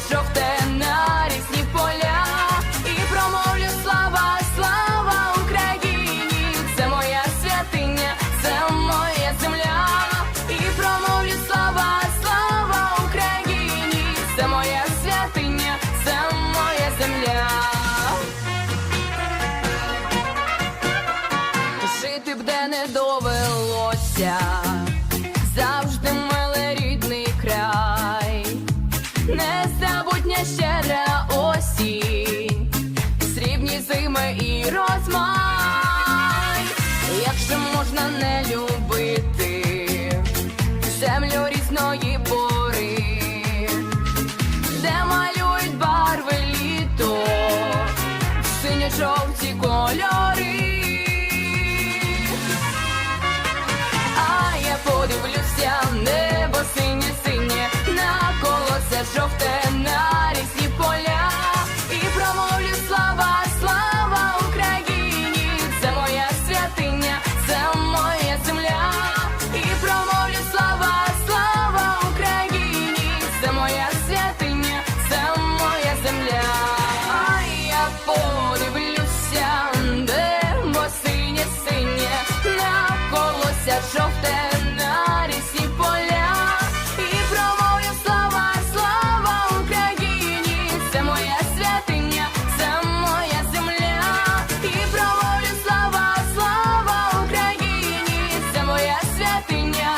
сонце жовте на різні поля, і промовлю слава, слава Україні, це моя святиня, це моя земля, і промовлю слава, слава Україні, це моя святиня, це моя земля. Жити б де не довелося. не любити землю різної. моя святиня.